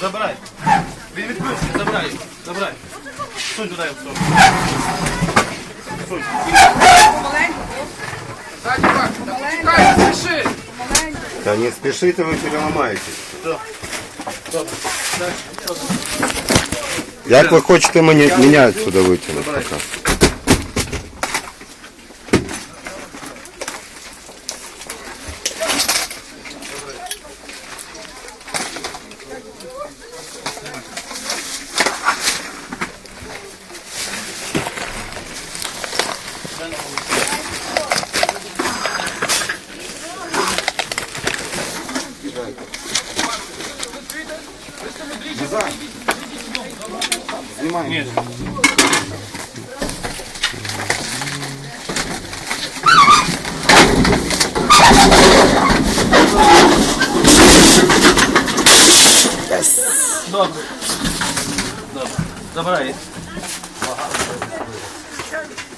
Забирай. Він відключений, забирай. Забирай. Сунь туди в сторону. Да пускай, не спеши. Да не спешите, вы переломаетесь. Як ви хочете мені, мене отсюда витягнути пока? Ні. Добре. Добре. Забирай.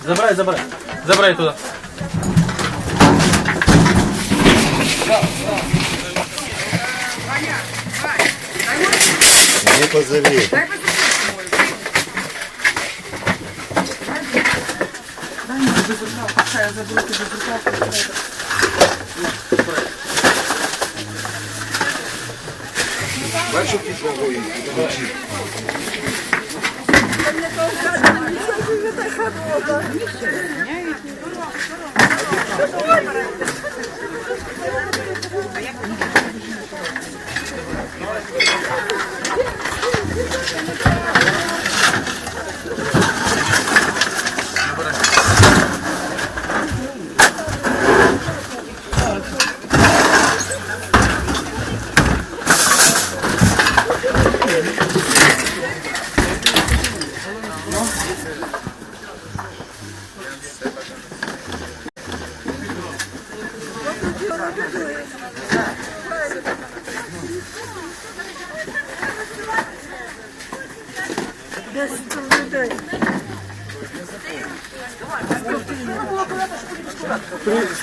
Забирай, забирай. Забирай туди. Не позови. Три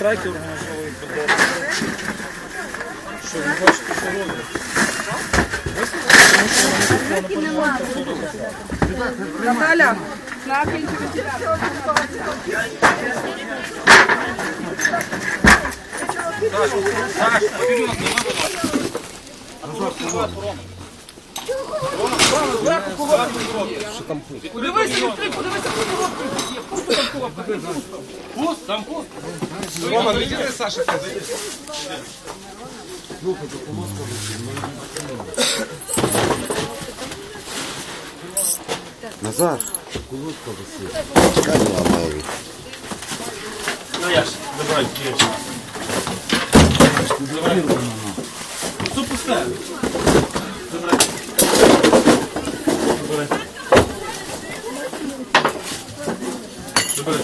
страйки організовують? Наталя, Пуст, там пуст. Рома, иди Саша. Назар. Чекай, не ламаю від. Ну я ж, забирай, є. Забирай. Тут пусте. Забирай. Забирай. Забирай.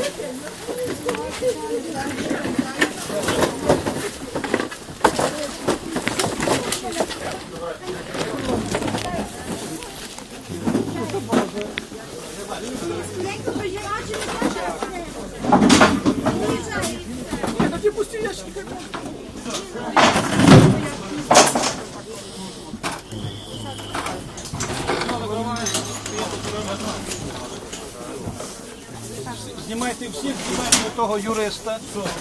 Знімайте всіх, знімайте того юриста,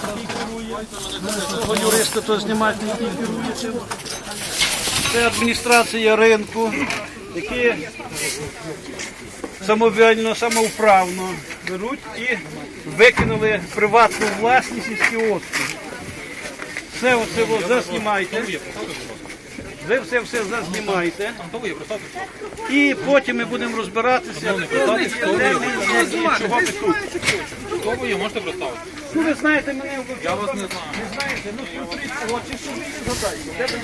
який керує. Того юриста, то знімайте, який керує. Це адміністрація ринку, які самовільно, самовправно беруть і викинули приватну власність із кіоску. Все оце ви зазнімайте. Ви все все зазнімайте. І потім ми будемо розбиратися, хто чого ми тут. Хто ви її можете представити? Ну ви знаєте мене в Я вас не знаю. не знаєте, ну смотрите, що ви не. Де ви